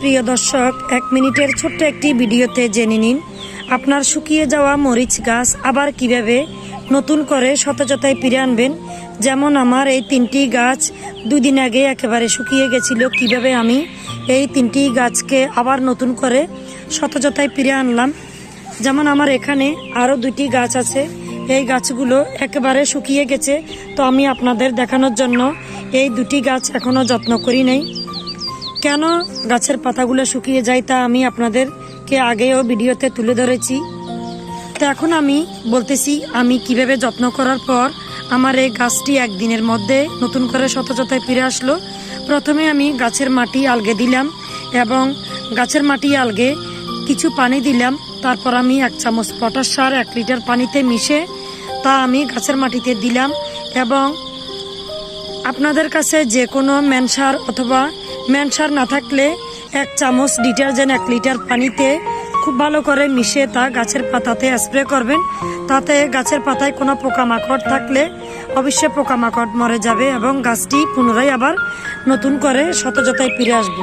প্রিয় দর্শক, এক মিনিটের ছোট্ট একটি ভিডিওতে জেনে নিন, আপনার শুকিয়ে যাওয়া মরিচ গাছ আবার কীভাবে নতুন করে সতেজতায় ফিরে আনবেন? যেমন আমার এই তিনটি গাছ দুদিন আগে একেবারে শুকিয়ে গেছিল, কীভাবে আমি এই তিনটি গাছকে আবার নতুন করে সতেজতায় ফিরে আনলাম? যেমন আমার এখানে আরও দুটি গাছ আছে, এই গাছগুলো একেবারে শুকিয়ে গেছে, তো আমি আপনাদের দেখানোর জন্য এই দুটি গাছ এখনও যত্ন করি নাই। কেন গাছের পাতাগুলো শুকিয়ে যায় তা আমি আপনাদেরকে আগেও ভিডিওতে তুলে ধরেছি। তো এখন আমি বলতেছি, আমি কীভাবে যত্ন করার পর আমার এই গাছটি একদিনের মধ্যে নতুন করে শতজতায় ফিরে আসলো। প্রথমে আমি গাছের মাটি আলগে দিলাম এবং গাছের মাটি আলগে কিছু পানি দিলাম। তারপর আমি এক চামচ পটাশ সার, এক লিটার পানিতে মিশে তা আমি গাছের মাটিতে দিলাম এবং আপনাদের কাছে যে কোনো ম্যানসার অথবা ম্যানসার না থাকলে এক চামচ ডিটারজেন্ট এক লিটার পানিতে খুব ভালো করে মিশে তা গাছের পাতাতে স্প্রে করবেন। তাতে গাছের পাতায় কোনো পোকামাকড় থাকলে অবশ্যই পোকামাকড় মরে যাবে এবং গাছটি পুনরায় আবার নতুন করে সতজতায় ফিরে আসবে।